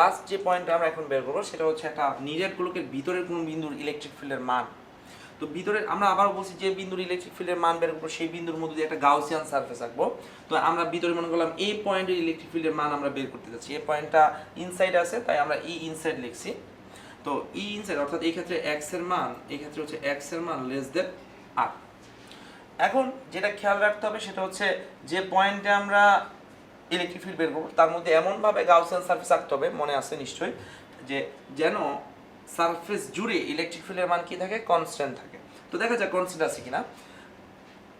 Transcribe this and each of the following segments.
Last যে পয়েন্টটা আমরা এখন বের করব, সেটা হচ্ছে একটা নিরেট গোলকের ভিতরের কোনো বিন্দুর ইলেকট্রিক ফিল্ডের মান। তো ভিতরের, আমরা আবার বলছি যে বিন্দুর ইলেকট্রিক ফিল্ডের মান বের করব, সেই বিন্দুর মধ্যে দিয়ে একটা গাউসিয়ান সারফেস আঁকবো। তো আমরা ভিতরে মনে করলাম এই পয়েন্টের ইলেকট্রিক ফিল্ডের মান আমরা বের করতে যাচ্ছি। এই পয়েন্টটা ইনসাইড আছে, তাই আমরা ই ইনসাইড লিখছি। তো ই ইনসাইড অর্থাৎ এই ক্ষেত্রে এক্সের মান, এই ক্ষেত্রে হচ্ছে এক্সের মান লেস দেন আর এখন যেটা খেয়াল রাখতে হবে, সেটা হচ্ছে যে পয়েন্টে আমরা ইলেকট্রিক ফিল্ড বের করব। তার মধ্যে এমনভাবে গাউসিয়ান সার্ফেস আঁকতে হবে, মনে আছে নিশ্চয়ই, যে যেন সারফেস জুড়ে ইলেকট্রিক ফিল্ডের মান কি থাকে? কনস্ট্যান্ট থাকে। তো দেখা যাক কনস্ট্যান্ট আছে কিনা।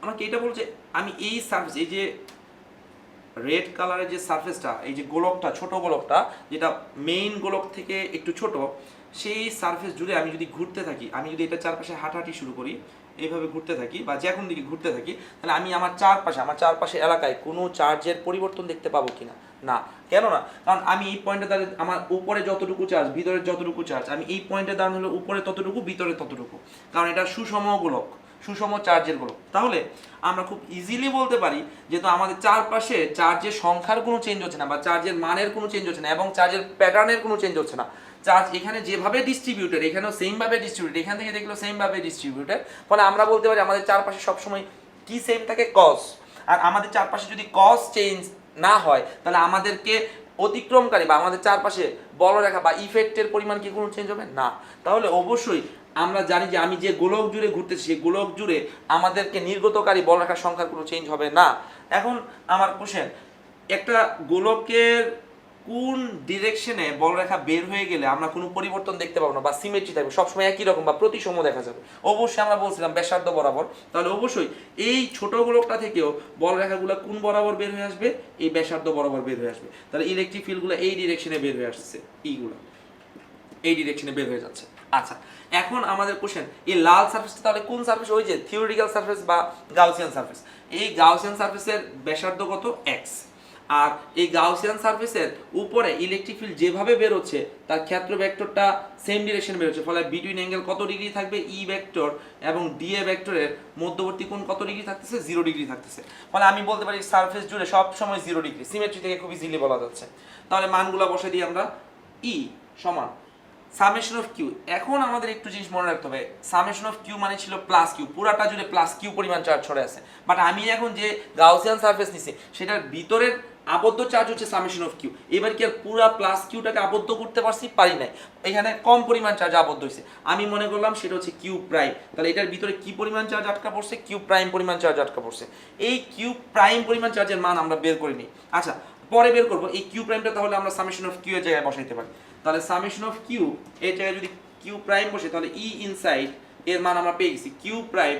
আমাকে এটা বলছে আমি এই সারফেস এই যে রেড কালারের যে সারফেসটা এই যে গোলকটা, ছোট গোলকটা, যেটা মেইন গোলক থেকে একটু ছোট, সেই সারফেস জুড়ে আমি যদি ঘুরতে থাকি, আমি যদি এটা চারপাশে হাঁটাহাঁটি শুরু করি এইভাবে ঘুরতে থাকি বা যে কোন দিকে ঘুরতে থাকি, তাহলে আমি আমার চারপাশে আমার চারপাশে এলাকায় কোনো চার্জের পরিবর্তন দেখতে পাবো কিনা? না। কেন না কারণ আমি এই পয়েন্টে দাঁড়িয়ে আমার উপরে যতটুকু চার্জ, ভিতরে যতটুকু চার্জ, আমি এই পয়েন্টে দাঁড়ানো হলো উপরে ততটুকু, ভিতরে ততটুকু। কারণ এটা সুষম গোলক, সুষম চার্জের গোলক। তাহলে আমরা খুব ইজিলি বলতে পারি যেহেতু আমাদের চারপাশে চার্জের সংখ্যার কোনো চেঞ্জ হচ্ছে না বা চার্জের মানের কোনো চেঞ্জ হচ্ছে না এবং চার্জের প্যাটার্নের কোনো চেঞ্জ হচ্ছে না। চার্জ এখানে যেভাবে ডিস্ট্রিবিউটেড এখানেও সেমভাবে ডিস্ট্রিবিউটেড এখান থেকে দেখলেও সেমভাবে ডিস্ট্রিবিউটেড ফলে আমরা বলতে পারি আমাদের চারপাশে সবসময় কি সেম থাকে? কস আর আমাদের চারপাশে যদি কস চেঞ্জ না হয়, তাহলে আমাদেরকে অতিক্রমকারী বা আমাদের চারপাশে বলরেখা বা ইফেক্টের পরিমাণ কি কোনো চেঞ্জ হবে? না। তাহলে অবশ্যই আমরা জানি যে আমি যে গোলক জুড়ে ঘুরতেছি, সেই গোলক জুড়ে আমাদেরকে নির্গতকারী বলরেখার সংখ্যার কোনো চেঞ্জ হবে না। এখন আমার কোশ্চেন একটা গোলকের কোন ডিরেকশনে বলরেখা বের হয়ে গেলে আমরা কোনো পরিবর্তন দেখতে পাবো না বা সিমেট্রি থাকবে, সবসময় একই রকম বা প্রতিসম দেখা যাবে। অবশ্যই আমরা বলছিলাম ব্যাসার্ধ বরাবর। তাহলে অবশ্যই এই ছোট গোলকটা থেকেও বলরেখাগুলো কোন বরাবর বের হয়ে আসবে? এই ব্যাসার্ধ বরাবর বের হয়ে আসবে। তাহলে ইলেকট্রিক ফিল্ডগুলো এই ডিরেকশনে বের হয়ে আসছে, এইগুলো। এই ডিরেকশনে বের হয়ে যাচ্ছে। আচ্ছা এখন আমাদের কোশ্চেন এই লাল সারফেসটা তাহলে কোন সারফেস ওই যে থিওরিটিক্যাল সারফেস বা গাউসিয়ান সারফেস এই গাউসিয়ান সারফেসের ব্যাসার্ধ কত? এক্স আর এই গাউসিয়ান সারফেসের উপরে ইলেকট্রিক ফিল্ড যেভাবে বেরোচ্ছে, তার ক্ষেত্র ভেক্টরটা সেম ডিরেকশন বেরোচ্ছে। ফলে বিটুইন অ্যাঙ্গেল কত ডিগ্রি থাকবে? ই ভেক্টর এবং ডিএ ভেক্টরের মধ্যবর্তী কোণ কত ডিগ্রি থাকতেছে? জিরো ডিগ্রি থাকতেছে। ফলে আমি বলতে পারি সারফেস জুড়ে সব সময় জিরো ডিগ্রি সিমেট্রি থেকে খুব ইজিলি বলা যাচ্ছে। তাহলে মানগুলো বসে দিই আমরা। ই সমান সামেশন অফ কিউ এখন আমাদের একটু জিনিস মনে রাখতে হবে। সামেশন অফ কিউ মানে ছিল প্লাস কিউ পুরাটা জুড়ে প্লাস কিউ পরিমাণ চার্জ ছড়ে আছে। বাট আমি এখন যে গাউসিয়ান সারফেস নিছি, সেটার ভিতরের আবদ্ধ চার্জ হচ্ছে সামেশন অফ কিউ এবার কি আর পুরা প্লাস কিউটাকে আবদ্ধ করতে পারছি? পারি নাই। এখানে কম পরিমাণ চার্জ আবদ্ধ হয়েছে। আমি মনে করলাম সেটা হচ্ছে কিউ প্রাইম তাহলে এটার ভিতরে কি পরিমাণ চার্জ আটকা পড়ছে? কিউ প্রাইম পরিমাণ চার্জ আটকা পড়ছে। এই কিউ প্রাইম পরিমাণ চার্জের মান আমরা বের করিনি আচ্ছা পরে বের করব। এই কিউ প্রাইমটা তাহলে আমরা সামেশন অফ কিউ এর জায়গায় বসাইতে পারি। তাহলে সামেশন অফ কিউ এর জায়গায় যদি কিউ প্রাইম বসে, তাহলে ই ইনসাইড এর মান আমরা পেয়ে গেছি। Q prime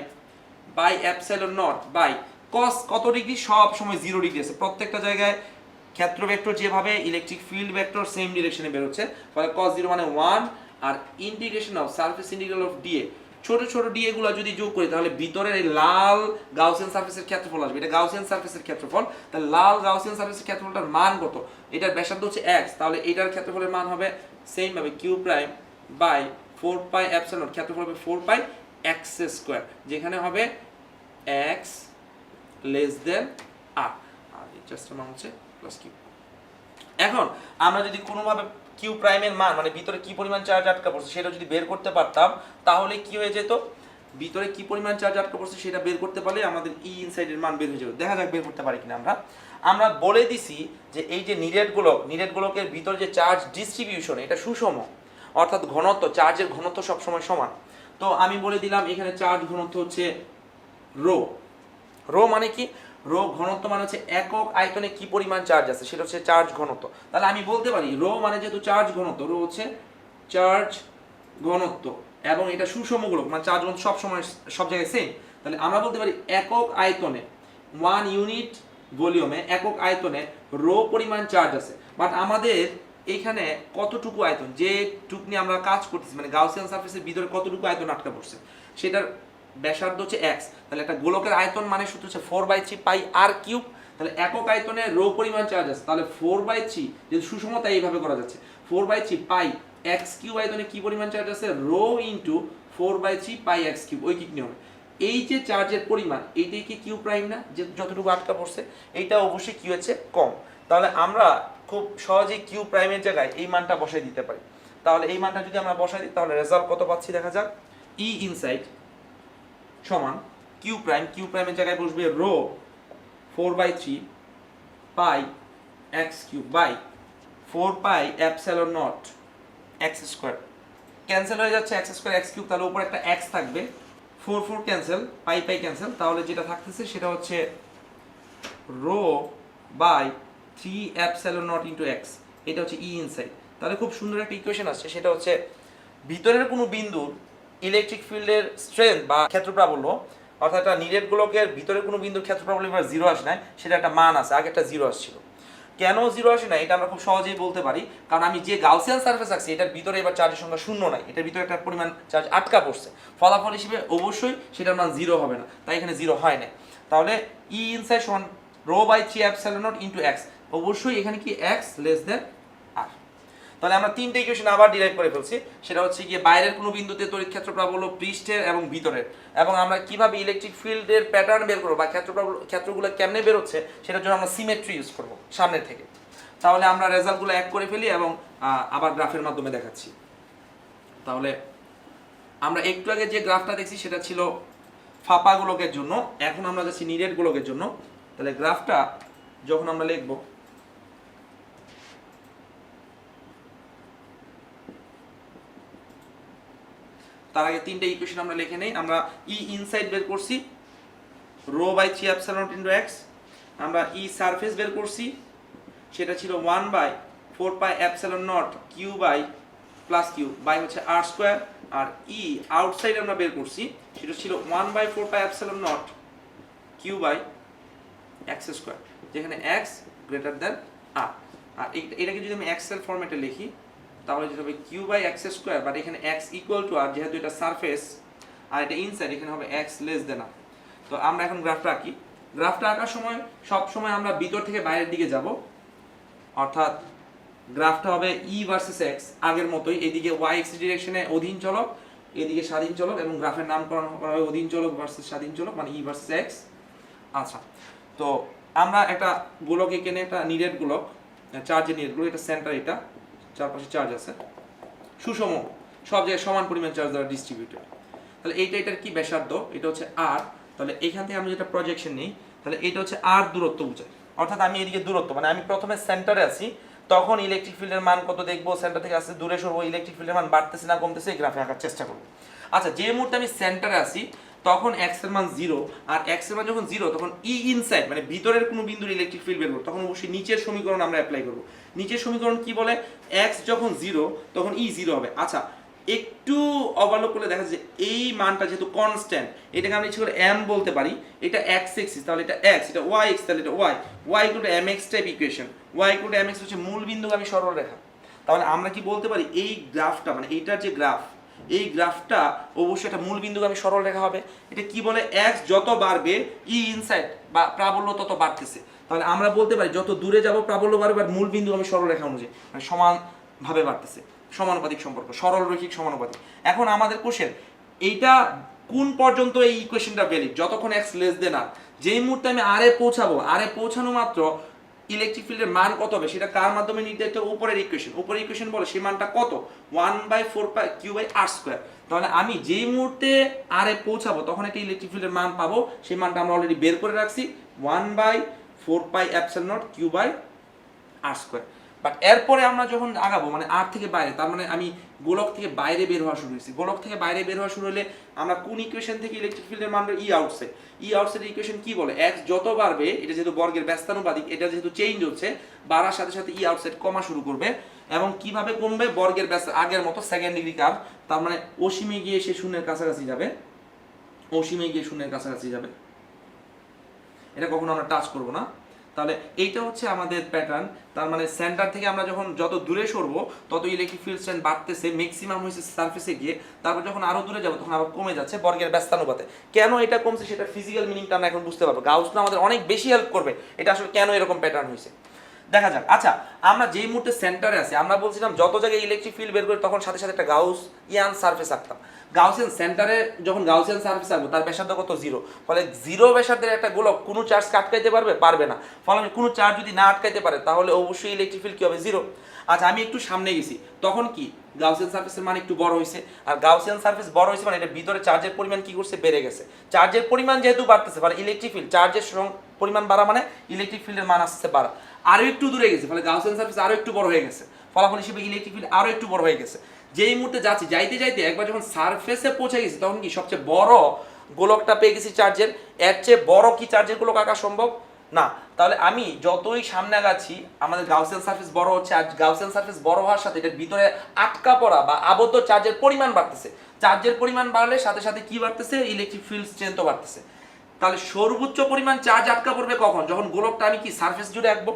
by epsilon not by cos কত ডিগ্রি? সব সময় জিরো ডিগ্রি আছে। প্রত্যেকটা জায়গায় ক্ষেত্র ভেক্টর যেভাবে ইলেকট্রিক ফিল্ড ভেক্টর সেম ডিরেকশনে বেরোচ্ছে ফলে কস জিরো মানে one R integration of surface integral of d A ছোট ছোট ডিএ গুলো যদি যোগ করি, তাহলে ভিতরের এই লাল গাউসিয়ান সারফেসের ক্ষেত্রফল আসবে। এটা গাউসিয়ান সারফেসের ক্ষেত্রফল। তাহলে লাল গাউসিয়ান সারফেসের ক্ষেত্রফলটার মান কত? এটার ব্যাসার্ধ হচ্ছে এক্স তাহলে এটার ক্ষেত্রফলের মান হবে সেম ভাবে Q prime by four pi epsilon ক্ষেত্রফল হবে ফোর পাই এক্স স্কোয়ার যেখানে হবে এক্স লেস দেন আর আর এই জাস্টের মান হচ্ছে প্লাস কিউ এখন, আমরা যদি কোনোভাবে কিউ প্রাইমের মান মানে ভিতরে কি পরিমাণ চার্জ আটকা পড়ছে সেটা যদি বের করতে পারতাম, তাহলে কি হয়ে যেত? ভিতরে কি পরিমাণ চার্জ আটকা পড়ছে সেটা বের করতে পারলে আমাদের ই ইনসাইডের মান বের হয়ে যাবে দেখা যাক বের করতে পারি কিনা আমরা। আমরা বলে দিছি যে এই যে নিরেট গোলক, নিরেট গোলকের ভিতরে যে চার্জ ডিস্ট্রিবিউশন এটা সুষম। অর্থাৎ ঘনত্ব চার্জের ঘনত্ব সবসময় সমান। তো আমি বলে দিলাম, এখানে চার্জ ঘনত্ব হচ্ছে রো রো মানে কি? রো ঘনত্ব মানে হচ্ছে একক আয়তনে কি পরিমাণ চার্জ আছে? সেটা হচ্ছে চার্জ ঘনত্ব। তাহলে আমি বলতে পারি, রো মানে যেহেতু চার্জ ঘনত্ব, রো হচ্ছে চার্জ ঘনত্ব। এবং এটা সুষম মানে চার্জ ঘনত্ব সব সময় সব জায়গায় সেম তাহলে আমরা বলতে পারি একক আয়তনে ওয়ান ইউনিট ভলিউমে একক আয়তনে রো পরিমাণ চার্জ আছে। বাট আমাদের এইখানে কতটুকু আয়তন? যে টুক নিয়ে আমরা কাজ করতেছি মানে গাউসিয়ান সার্ফেসের ভিতরে কতটুকু আয়তন আটকা পড়ছে, সেটার ব্যাসার্ধ হচ্ছে এক্স তাহলে একটা গোলকের আয়তন মানে সূত্র হচ্ছে four by three pi r cube তাহলে একক আয়তনে রো পরিমাণ চার্জ আছে। তাহলে ফোর বাই থ্রি যদি সুষমতা এইভাবে করা যাচ্ছে four by three pi x cube আয়তনে কি পরিমাণ চার্জ আছে? Rho into four by three pi x cube ওই কিক নিয়মে এই যে চার্জের পরিমাণ, এইটাই কি কিউ প্রাইম না? যে যতটুকু আটকা পড়ছে, এইটা অবশ্যই কি হচ্ছে কম। তাহলে আমরা খুব সহজেই কিউ প্রাইমের জায়গায় এই মানটা বসাই দিতে পারি। তাহলে এই মানটা যদি আমরা বসাই দিই, তাহলে রেজাল্ট কত পাচ্ছি? দেখা যাক। ই ইনসাইড সমান কিউ প্রাইম কিউ প্রাইমের জায়গায় বসবে rho four by three pi x cube by four pi epsilon not x square cancel হয়ে যাচ্ছে এক্স স্কোয়ার এক্স কিউব তাহলে উপরে একটা এক্স থাকবে। Four four cancel pi pi cancel তাহলে যেটা থাকতেছে সেটা হচ্ছে rho by three epsilon not into x এটা হচ্ছে ই ইনসাইড তাহলে খুব সুন্দর একটা ইকুয়েশন আসছে, সেটা হচ্ছে ভিতরের কোনো বিন্দুর ইলেকট্রিক ফিল্ডের স্ট্রেংথ বা ক্ষেত্র প্রাবল্য অর্থাৎ একটা নিরেট গোলকের ভিতরে কোনো বিন্দুর ক্ষেত্র প্রাবল্য এবার জিরো আসে না সেটা একটা মান আছে, আগে একটা জিরো আসছিল। কেন জিরো আসে না এটা আমরা খুব সহজেই বলতে পারি, কারণ আমি যে গাউসিয়ান সার্ফেস আঁকছি, এটার ভিতরে এবার চার্জের সংখ্যা শূন্য নাই, এটার ভিতরে একটা পরিমাণ চার্জ আটকা পড়ছে। ফলাফল হিসেবে অবশ্যই সেটার মান জিরো হবে না, তাই এখানে জিরো হয় না তাহলে E inside rho by three epsilon not into x অবশ্যই এখানে কি এক্স লেস দেন তাহলে আমরা তিনটে ইকুয়েশন আবার ডিরাইভ করে ফেলছি। সেটা হচ্ছে গিয়ে বাইরের কোনো বিন্দুতে তড়িৎ ক্ষেত্র প্রাবল্য পৃষ্ঠের এবং ভিতরের। এবং আমরা কীভাবে ইলেকট্রিক ফিল্ডের প্যাটার্ন বের করব বা ক্ষেত্র ক্ষেত্রগুলো কেমনে বেরোচ্ছে সেটার জন্য আমরা সিমেট্রি ইউজ করব সামনের থেকে। তাহলে আমরা রেজাল্টগুলো এক করে ফেলি এবং আবার গ্রাফের মাধ্যমে দেখাচ্ছি। তাহলে আমরা একটু আগে যে গ্রাফটা দেখছি, সেটা ছিল ফাঁপা গোলকের জন্য। এখন আমরা যাচ্ছি নিরেট গোলকের জন্য। তাহলে গ্রাফটা যখন আমরা লিখব তার আগে তিনটে ইকুয়েশন আমরা লিখে নেই। আমরা ই ইনসাইড বের করছি, rho by three epsilon into x আমরা ই সারফেস বের করছি, সেটা ছিল one by four pi epsilon not Q by plus Q by হচ্ছে আর স্কোয়ার, আর ই আউটসাইড আমরা বের করছি, সেটা ছিল one by four pi epsilon not Q by x square, যেখানে এক্স গ্রেটার দেন আর আর এটাকে যদি আমি এক্সেল ফরম্যাটে লিখি তাহলে যেটা হবে Q by x square but এখানে এক্স ইকুয়াল টু আর যেহেতু এটা সারফেস আর এটা ইনসাইড এখানে হবে এক্স লেস দেন আর তো আমরা এখন গ্রাফটা আঁকি। গ্রাফটা আঁকার সময়, সব সময় আমরা ভিতর থেকে বাইরের দিকে যাব। অর্থাৎ গ্রাফটা হবে ই ভার্সেস এক্স আগের মতোই। এদিকে ওয়াই এক্স ডিরেকশনে অধীন চলক, এদিকে স্বাধীন চলক, এবং গ্রাফের নামকরণ করা হবে অধীন চলক ভার্সেস স্বাধীন চলক মানে ই ভার্সেস এক্স আচ্ছা তো আমরা একটা গোলক এখানে একটা নিরেট গোলক, চার্জের নিরেট গোলক, এটা সেন্টার এটা। চারপাশে চার্জ আছে। সুষম, সব জায়গায় সমান পরিমাণ চার্জ দ্বারা ডিস্ট্রিবিউটেড তাহলে এইটা, এটার কি ব্যাসার্ধ? এটা হচ্ছে আর তাহলে এখান থেকে আমি যেটা প্রজেকশন নিই, তাহলে এটা হচ্ছে আর দূরত্ব বোঝায়। অর্থাৎ আমি এদিকে দূরত্ব মানে আমি প্রথমে সেন্টারে আছি, তখন ইলেকট্রিক ফিল্ডের মান কত দেখব? সেন্টার থেকে আসতে দূরে সরবো ইলেকট্রিক ফিল্ডের মান বাড়তেছে না, কমতেছে, এই গ্রাফে আঁকার চেষ্টা করব। আচ্ছা যে মুহূর্তে আমি সেন্টারে আসি তখন এক্সের মান জিরো আর এক্সের মান যখন জিরো তখন ই ইনসাইড মানে ভিতরের কোনো বিন্দুর ইলেকট্রিক ফিল্ড বের করব। তখন অবশ্যই নিচের সমীকরণ আমরা অ্যাপ্লাই করব। নিচের সমীকরণ কি বলে? এক্স যখন জিরো তখন ই জিরো হবে। আচ্ছা একটু অবলোক করলে দেখা যাচ্ছে এই মানটা যেহেতু কনস্ট্যান্ট এটাকে আমরা ইচ্ছে করে এম বলতে পারি। এটা এক্স এক্সিস তাহলে এটা এক্স এটা ওয়াই এক্স তাহলে এটা y y to m x type equation y to m x হচ্ছে মূল বিন্দুগামী সরলরেখা। তাহলে আমরা কি বলতে পারি? এই গ্রাফটা মানে এইটার যে গ্রাফ এই গ্রাফটা অবশ্যই একটা মূল বিন্দুগামী সরল রেখা হবে। এটা কি বলে? এক্স যত বাড়বে ই ইনসাইড বা প্রাবল্য তত বাড়তেছে। তাহলে আমরা বলতে পারি, যত দূরে যাব প্রাবল্য বাড়বে আর বিন্দুগামী সরল রেখা অনুযায়ী। মানে সমানভাবে বাড়তেছে। সমানুপাতিক সম্পর্ক, সরল রৈখিক সমানুপাতিক। এখন আমাদের কোশ্চেন এইটা কোন পর্যন্ত এই ইকুয়েশনটা ভ্যালিড যতক্ষণ এক্স লেস দেন আর যেই মুহূর্তে আমি আরে পৌঁছাবো আরে পৌঁছানো মাত্র ইলেকট্রিক ফিল্ডের মান কত হবে? সেটা কার মাধ্যমে নির্ধারিত? উপরের ইকুয়েশন উপরের ইকুয়েশন বলে সেই মানটা কত? One by four pi Q by r square তাহলে আমি যেই মুহূর্তে আরে পৌঁছাবো, তখন একটা ইলেকট্রিক ফিল্ডের মান পাবো। সেই মানটা আমরা অলরেডি বের করে রাখছি। One by four pi epsilon not Q by r square but এরপরে আমরা যখন আগাবো মানে আর থেকে বাইরে, তার মানে আমি গোলক থেকে বাইরে বের হওয়া শুরু হয়েছি গোলক থেকে বাইরে বের হওয়া শুরু হলে আমরা কোন ইকুয়েশন থেকে ইলেকট্রিক ফিল্ডের মান E outside E outside equation কি বলে? এক্স যত বাড়বে, এটা যেহেতু বর্গের ব্যস্তানুপাতিক, এটা যেহেতু চেঞ্জ হচ্ছে, বাড়ার সাথে সাথে ই আউটসাইড কমা শুরু করবে। এবং কীভাবে কমবে? বর্গের ব্যস্ত, আগের মতো সেকেন্ড ডিগ্রি কার্ভ তার মানে অসীমে গিয়ে সে শূন্যের কাছাকাছি যাবে। অসীমে গিয়ে শূন্যের কাছাকাছি যাবে। এটা কখনো আমরা টাচ করব না। তাহলে এইটা হচ্ছে আমাদের প্যাটার্ন তার মানে সেন্টার থেকে আমরা যখন যত দূরে সরবো তত ইলেকট্রিক ফিল্ড স্ট্রেন্থ বাড়তেছে ম্যাক্সিমাম হয়েছে সার্ফেসে গিয়ে, তারপর যখন আরও দূরে যাব, তখন আবার কমে যাচ্ছে বর্গের ব্যস্তানুপাতে। কেন এটা কমছে সেটা ফিজিক্যাল মিনিংটা আমরা এখন বুঝতে পারব? গাউস আমাদের অনেক বেশি হেল্প করবে। এটা আসলে কেন এরকম প্যাটার্ন হয়েছে? দেখা যাক। আচ্ছা আমরা যেই মুহূর্তে সেন্টারে আছি, আমরা বলছিলাম যত জায়গায় ইলেকট্রিক ফিল্ড বের করি, তখন সাথে সাথে একটা গাউস ইয়ান সারফেস আঁকতাম। গাউসিয়ান সেন্টারে যখন গাউসিয়ান সারফেস আঁকবো, তার ব্যাসার্ধ কত? জিরো ফলে জিরো ব্যাসার্ধের একটা গোলক কোনো চার্জকে আটকাইতে পারবে? পারবে না। ফলে আমি কোনো চার্জ যদি না আটকাইতে পারে, তাহলে অবশ্যই ইলেকট্রিক ফিল্ড কি হবে? জিরো আচ্ছা আমি একটু সামনে গেছি। তখন কি? গাউসিয়ান সারফেসের মান একটু বড় হয়েছে আর গাউসিয়ান সারফেস বড় হয়েছে মানে এটা ভিতরে চার্জের পরিমাণ কি করছে? বেড়ে গেছে। চার্জের পরিমাণ যেহেতু বাড়তেছে মানে ইলেকট্রিক ফিল্ড চার্জের পরিমাণ বাড়া মানে ইলেকট্রিক ফিল্ডের মান আসছে বাড়া। আরও একটু দূরে গেছে, ফলে গাউসিয়ান সারফেস আরও একটু বড় হয়ে গেছে। ফলাফল হিসেবে ইলেকট্রিক ফিল্ড আরও একটু বড় হয়ে গেছে। যেই মুহূর্তে যাচ্ছি, যাইতে যাইতে একবার যখন সারফেসে পৌঁছে গেছি, তখন কি সবচেয়ে বড় গোলকটা পেয়ে গেছি চার্জের এর চেয়ে বড় কি চার্জের গোলক আঁকা সম্ভব? না। তাহলে আমি যতই সামনে আগাচ্ছি, আমাদের গাউসিয়ান সারফেস বড় হচ্ছে, আর গাউসিয়ান সারফেস বড় হওয়ার সাথে এটার ভিতরে আটকা পড়া বা আবদ্ধ চার্জের পরিমাণ বাড়তেছে। চার্জের পরিমাণ বাড়লে সাথে সাথে কি বাড়তেছে? ইলেকট্রিক ফিল্ড স্ট্রেংথও বাড়তেছে। তাহলে সর্বোচ্চ পরিমাণ চার্জ আটকা পড়বে কখন? যখন গোলকটা আমি কি সার্ফেস জুড়ে আঁকবো?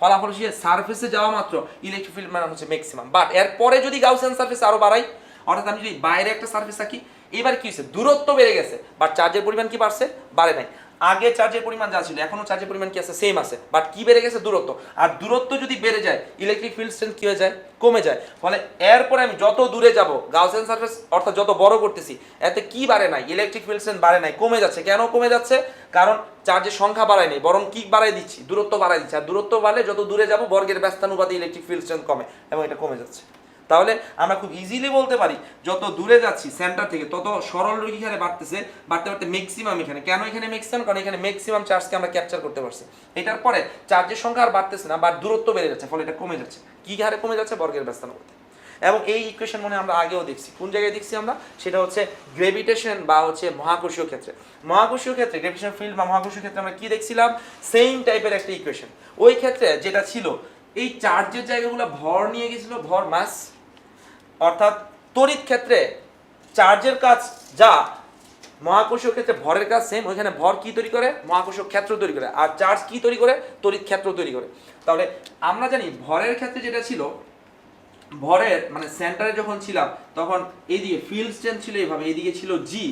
ফলাফল সে সারফেসে যাওয়া মাত্র ইলেকট্রিক ফিল্ড মানে হচ্ছে ম্যাক্সিমাম বাট এরপরে যদি গাউসিয়ান সারফেস আরও বাড়াই, অর্থাৎ আমি যদি বাইরে একটা সারফেস থাকি এবার কি হয়েছে? দূরত্ব বেড়ে গেছে বাট চার্জের পরিমাণ কি বাড়ছে? বাড়ে নাই। আগে চার্জের পরিমাণ যা ছিল, এখনও চার্জের পরিমাণ কি আছে? সেম আছে বাট কি বেড়ে গেছে? দূরত্ব। আর দূরত্ব যদি বেড়ে যায় ইলেকট্রিক ফিল্ড স্ট্রেংথ কি হয়ে যায়? কমে যায়। ফলে এরপরে আমি যত দূরে যাব গাউসিয়ান সারফেস অর্থাৎ যত বড় করতেছি, এতে কি বাড়ে নাই? ইলেকট্রিক ফিল্ড স্ট্রেংথ বাড়ে নাই। কমে যাচ্ছে। কেন কমে যাচ্ছে? কারণ চার্জের সংখ্যা বাড়ায় নেই, বরং কি বাড়াই দিচ্ছি? দূরত্ব বাড়াই দিচ্ছি। আর দূরত্ব বাড়লে যত দূরে যাব, বর্গের ব্যস্তানুপাতে ইলেকট্রিক ফিল্ড স্ট্রেংথ কমে, এবং এটা কমে যাচ্ছে। তাহলে আমরা খুব ইজিলি বলতে পারি, যত দূরে যাচ্ছি সেন্টার থেকে, তত সরল রোগী এখানে বাড়তেছে, বাড়তে বাড়তে ম্যাক্সিমাম এখানে। কেন এখানে ম্যাক্সিমাম কারণ এখানে ম্যাক্সিমাম চার্জকে আমরা ক্যাপচার করতে পারছি। এটার পরে চার্জের সংখ্যা আর বাড়তেছে না, বা দূরত্ব বেড়ে যাচ্ছে, ফলে এটা কমে যাচ্ছে। কি হারে কমে যাচ্ছে? বর্গের ব্যস্তানুপাতে। এবং এই ইকুয়েশন মনে আমরা আগেও দেখছি। কোন জায়গায় দেখছি আমরা? সেটা হচ্ছে গ্রেভিটেশন বা হচ্ছে মহাকর্ষীয় ক্ষেত্রে। মহাকর্ষীয় ক্ষেত্রে গ্রেভিটেশন ফিল্ড বা মহাকর্ষীয় ক্ষেত্রে আমরা কি দেখছিলাম? সেম টাইপের একটা ইকুয়েশন ওই ক্ষেত্রে যেটা ছিল, এই চার্জের জায়গাগুলো ভর নিয়ে গেছিল, ভর মাস অর্থাৎ তড়িৎ ক্ষেত্রে চার্জের কাজ যা মহাকর্ষীয় ক্ষেত্রে ভরের কাজ সেম ওইখানে ভর কি তৈরি করে? মহাকর্ষীয় ক্ষেত্র তৈরি করে। আর চার্জ কি তৈরি করে? তড়িৎ ক্ষেত্র তৈরি করে। তাহলে আমরা জানি ভরের ক্ষেত্রে যেটা ছিল, ভরের মানে সেন্টারে যখন ছিলাম, তখন এইদিকে ফিল্ড স্ট্রেন্থ ছিল এইভাবে। এইদিকে ছিল জি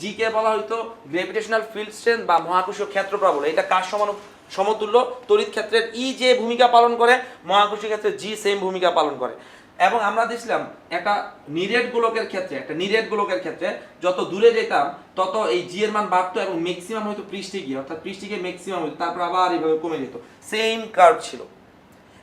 জি কে বলা হয়তো গ্রেভিটেশনাল ফিল্ড স্ট্রেন্থ বা মহাকর্ষীয় ক্ষেত্র প্রবল। এটা কার সমান সমতুল্য? তড়িৎ ক্ষেত্রের ই যে ভূমিকা পালন করে মহাকর্ষীয় ক্ষেত্রে জি সেম ভূমিকা পালন করে। এবং আমরা দেখছিলাম একটা নিরেট গোলকের ক্ষেত্রে, একটা নিরেট গোলকের ক্ষেত্রে যত দূরে যেতাম, তত এই জি এর মান বাড়তো এবং ম্যাক্সিমাম হয়তো পৃষ্ঠে গিয়ে, অর্থাৎ পৃষ্ঠে গিয়ে ম্যাক্সিমাম হইতো, তারপর আবার এইভাবে কমে যেত। সেম কার্ভ ছিল।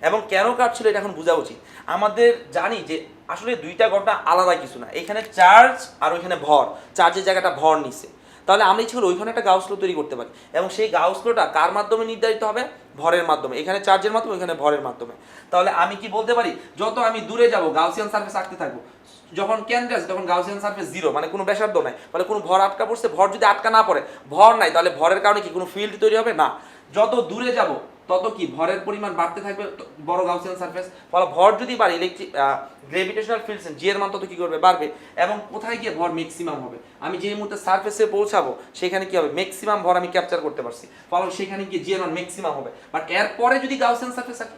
এবং কেন কার্ভ কাটছিল এটা এখন বোঝা উচিত। আমাদের জানি যে আসলে দুইটা ঘটনা আলাদা কিছু না। এখানে চার্জ আর ওইখানে ভর। চার্জের জায়গাটা ভর নিছে। তাহলে আমরা ইচ্ছে করলে ওইখানে একটা গাউসলো তৈরি করতে পারি। এবং সেই গাউসলোটা কার মাধ্যমে নির্ধারিত হবে? ভরের মাধ্যমে। এখানে চার্জের মাধ্যমে ওইখানে ভরের মাধ্যমে। তাহলে আমি কি বলতে পারি? যত আমি দূরে যাব, গাউসিয়ান সার্ফেস আঁকতে থাকব, যখন কেন্দ্রে আছে তখন গাউসিয়ান সার্ফেস জিরো মানে কোনো ব্যাসার্ধ নাই। ফলে কোনো ভর আটকা পড়ছে, ভর যদি আটকা না পড়ে, ভর নাই, তাহলে ভরের কারণে কি কোনো ফিল্ড তৈরি হবে? না। যত দূরে যাব তত কি ভরের পরিমাণ বাড়তে থাকবে? বড় গাউসিয়ান সারফেস ফলে ভর যদি বাড়ে ইলেকট্রিক গ্রেভিটেশনাল ফিল্ড জি এর মান তত কি করবে? বাড়বে। এবং কোথায় গিয়ে ভর ম্যাক্সিমাম হবে? আমি যে মুহূর্তে সারফেসে পৌঁছাবো, সেখানে কি হবে? ম্যাক্সিমাম ভর আমি ক্যাপচার করতে পারছি। ফলে সেখানে গিয়ে জি এর মান ম্যাক্সিমাম হবে। বাট এরপরে যদি গাউসিয়ান সারফেস থাকে,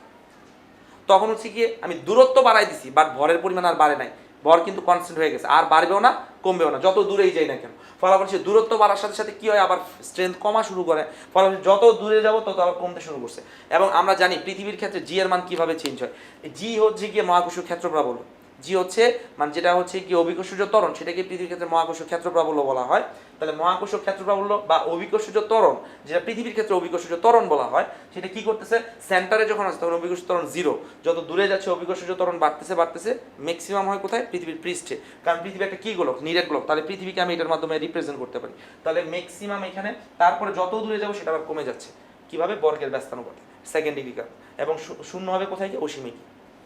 তখন হচ্ছে গিয়ে আমি দূরত্ব বাড়াই দিছি বাট ভরের পরিমাণ আর বাড়ে নাই। ভর কিন্তু কনস্ট্যান্ট হয়ে গেছে। আর বাড়বেও না, কমবেও না। যত দূরেই যাই না কেন। ফলাফল সে দূরত্ব বাড়ার সাথে সাথে কী হয়? আবার স্ট্রেংথ কমা শুরু করে। ফলাফল যত দূরে যাব, তত আবার কমতে শুরু করছে। এবং আমরা জানি পৃথিবীর ক্ষেত্রে জি এর মান কীভাবে চেঞ্জ হয়? জি হচ্ছে গিয়ে মহাকর্ষীয় ক্ষেত্র প্রাবল্য জি হচ্ছে মানে যেটা হচ্ছে কি অভিকর্ষজ ত্বরণ, সেটাকে পৃথিবীর ক্ষেত্রে মহাকর্ষ ক্ষেত্র প্রাবল্য বলা হয়। তাহলে মহাকর্ষ ক্ষেত্র প্রাবল্য বা অভিকর্ষজ ত্বরণ, যেটা পৃথিবীর ক্ষেত্রে অভিকর্ষজ ত্বরণ বলা হয়, সেটা কি করতেছে? সেন্টারে যখন আছে, তখন অভিকর্ষজ ত্বরণ জিরো যত দূরে যাচ্ছে অভিকর্ষজ ত্বরণ, বাড়তেছে বাড়তেছে ম্যাক্সিমাম হয় কোথায়? পৃথিবীর পৃষ্ঠে। কারণ পৃথিবী একটা কি গোলক? নিরেট গোলক। তাহলে পৃথিবীকে আমি এটার মাধ্যমে রিপ্রেজেন্ট করতে পারি। তাহলে ম্যাক্সিমাম এখানে, তারপরে যত দূরে যাব, সেটা আবার কমে যাচ্ছে। কীভাবে? বর্গের ব্যস্তানুপাতে। সেকেন্ড ডিগ্রি কার্ভ এবং শূন্য হবে কোথায়? গিয়ে অসীমে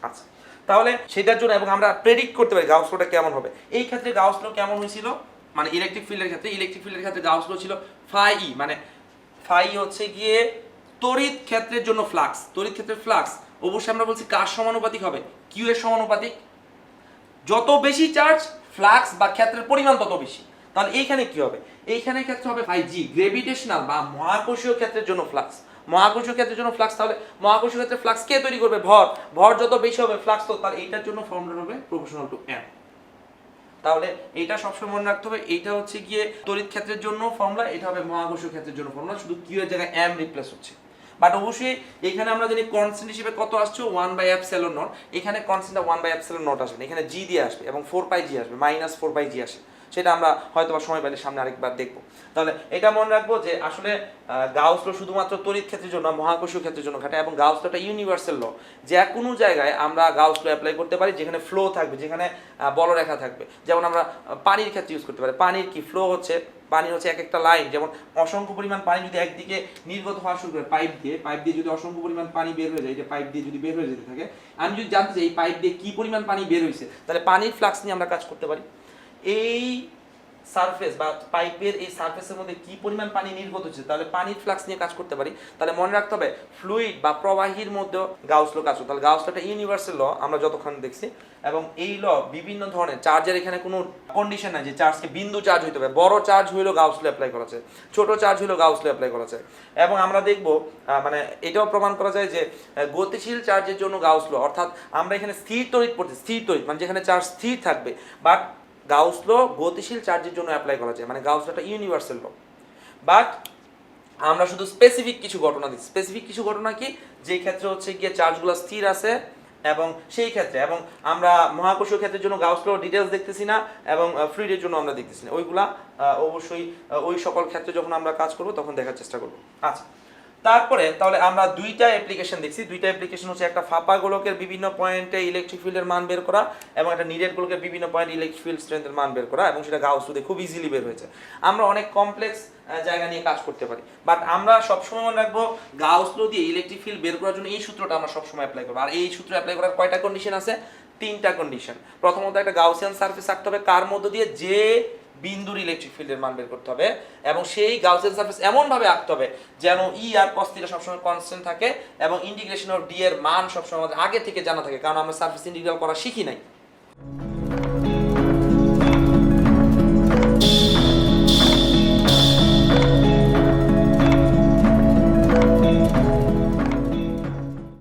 আচ্ছা। তাহলে সেটার জন্য এবং আমরা প্রেডিক্ট করতে পারি গাউস লোটা কেমন হবে। এই ক্ষেত্রে গাউস লো কেমন হয়েছিল? মানে ইলেকট্রিক ফিল্ডের ক্ষেত্রে ইলেকট্রিক ফিল্ডের ক্ষেত্রে গাউস লো ছিল ফাই ই মানে ফাই হচ্ছে গিয়ে তড়িৎ ক্ষেত্রের জন্য ফ্লাক্স তড়িৎ ক্ষেত্রের ফ্লাক্স অবশ্যই আমরা বলছি কার সমানুপাতিক হবে? কিউ এর সমানুপাতিক। যত বেশি চার্জ ফ্লাক্স বা ক্ষেত্রের পরিমাণ তত বেশি। তাহলে এইখানে কি হবে? এইখানে ক্ষেত্রে হবে ফাই জি গ্রেভিটেশনাল বা মহাকর্ষীয় ক্ষেত্রের জন্য ফ্লাক্স মহাকর্ষীয় ক্ষেত্রের জন্য ফ্লাক্স তাহলে মহাকর্ষ ক্ষেত্রে ফ্লাক্স কে তৈরি করবে? ভর। ভর যত বেশি হবে ফ্লাক্স তো তাহলে এইটার জন্য ফর্মুলা হবে প্রফেশনাল টু এম তাহলে এইটা সবসময় মনে রাখতে হবে, এইটা হচ্ছে গিয়ে তড়িৎ ক্ষেত্রের জন্য ফর্মুলা এটা হবে মহাকর্ষ ক্ষেত্রের জন্য ফর্মুলা শুধু কিউ এর জায়গায় এম রিপ্লেস হচ্ছে। বাট অবশ্যই এখানে আমরা জানি কনস্ট্যান্ট হিসেবে কত আসছে? ওয়ান বাই অ্যাপসেলন নট এখানে কনস্ট্যান্টটা ওয়ান বাই অ্যাপসেলন নট আসবে এখানে জি দিয়ে আসবে এবং ফোর বাই জি আসবে মাইনাস ফোর বাই জি আসে। সেটা আমরা হয়তো বা সময় পেলে সামনে আরেকবার দেখব। তাহলে এটা মনে রাখব যে আসলে গাউস শুধুমাত্র তড়িৎ ক্ষেত্রের জন্য, মহাকর্ষীয় ক্ষেত্রের জন্য খাটে এবং গাউস লটা ইউনিভার্সাল ল যে কোনো জায়গায় আমরা গাউস অ্যাপ্লাই করতে পারি, যেখানে ফ্লো থাকবে, যেখানে বলরেখা থাকবে। যেমন আমরা পানির ক্ষেত্রে ইউজ করতে পারি। পানির কি ফ্লো হচ্ছে? পানি হচ্ছে এক একটা লাইন যেমন অসংখ্য পরিমাণ পানি যদি একদিকে নির্গত হওয়া শুরু করে পাইপ দিয়ে পাইপ দিয়ে যদি অসংখ্য পরিমাণ পানি বের হয়ে যায় এটা পাইপ দিয়ে যদি বের হয়ে যেতে থাকে, আমি যদি জানতে চাই এই পাইপ দিয়ে কি পরিমাণ পানি বের হয়েছে তাহলে পানির ফ্লাক্স নিয়ে আমরা কাজ করতে পারি। এই সারফেস বা পাইপের এই সারফেসের মধ্যে কি পরিমাণ পানি নির্গত হচ্ছে? তাহলে পানির ফ্লাক্স নিয়ে কাজ করতে পারি। তাহলে মনে রাখতে হবে ফ্লুইড বা প্রবাহীর মধ্যেও গাউস ল কাজ তাহলে গাউস লটা ইউনিভার্সাল ল আমরা যতক্ষণ দেখছি। এবং এই ল বিভিন্ন ধরনের চার্জের এখানে কোনো কন্ডিশন নাই যে চার্জকে বিন্দু চার্জ হইতে হবে বড় চার্জ হইলেও গাউস ল অ্যাপ্লাই করা যায়। ছোট চার্জ হইলেও গাউস ল অ্যাপ্লাই করা যায়। এবং আমরা দেখব মানে এটাও প্রমাণ করা যায় যে গতিশীল চার্জের জন্য গাউস ল অর্থাৎ আমরা এখানে স্থির তড়িৎ পড়ছি, স্থির তড়িৎ মানে যেখানে চার্জ স্থির থাকবে। বাট গাউস ল গতিশীল চার্জের জন্য অ্যাপ্লাই করা যায়। মানে গাউস লটা ইউনিভার্সাল ল বাট আমরা শুধু স্পেসিফিক কিছু ঘটনা দিচ্ছি। স্পেসিফিক কিছু ঘটনা কি? যে ক্ষেত্রে হচ্ছে গিয়ে চার্জগুলো স্থির আছে এবং সেই ক্ষেত্রে এবং আমরা মহাকর্ষীয় ক্ষেত্রের জন্য গাউস ল ডিটেলস দেখতেছি না এবং ফ্লুইডের জন্য আমরা দেখতেছি না। ওইগুলা অবশ্যই ওই সকল ক্ষেত্রে যখন আমরা কাজ করব তখন দেখার চেষ্টা করব। আচ্ছা। তারপরে তাহলে আমরা দুইটা অ্যাপ্লিকেশন দেখছি। দুইটা অ্যাপ্লিকেশন হচ্ছে একটা ফাঁপা গোলকের বিভিন্ন পয়েন্টে ইলেকট্রিক ফিল্ডের মান বের করা এবং একটা নিরেট গোলকের বিভিন্ন পয়েন্ট ইলেকট্রিক ফিল্ড স্ট্রেংথের মান বের করা এবং সেটা গাউস দিয়ে খুব ইজিলি বের হয়েছে। আমরা অনেক কমপ্লেক্স জায়গা নিয়ে কাজ করতে পারি। বাট আমরা সবসময় মনে রাখব, গাউস লো দিয়ে ইলেকট্রিক ফিল্ড বের করার জন্য এই সূত্রটা আমরা সবসময় অ্যাপ্লাই করব। আর এই সূত্র অ্যাপ্লাই করার কয়টা কন্ডিশন আছে? তিনটা কন্ডিশন প্রথমত একটা গাউসিয়ান সার্ফেস আঁকতে হবে। কার মধ্য দিয়ে? যে বিন্দুর ইলেকট্রিক ফিল্ডের মান বের করতে হবে এবং সেই গাউসিয়ান সার্ফেস এমনভাবে আঁকতে হবে যেন ই আর কস থিটা সবসময় কনস্ট্যান্ট থাকে এবং ইন্টিগ্রেশন অফ ডি এর মান সবসময় আমাদের আগে থেকে জানা থাকে, কারণ আমরা সার্ফেস ইন্টিগ্রাল করা শিখি নাই।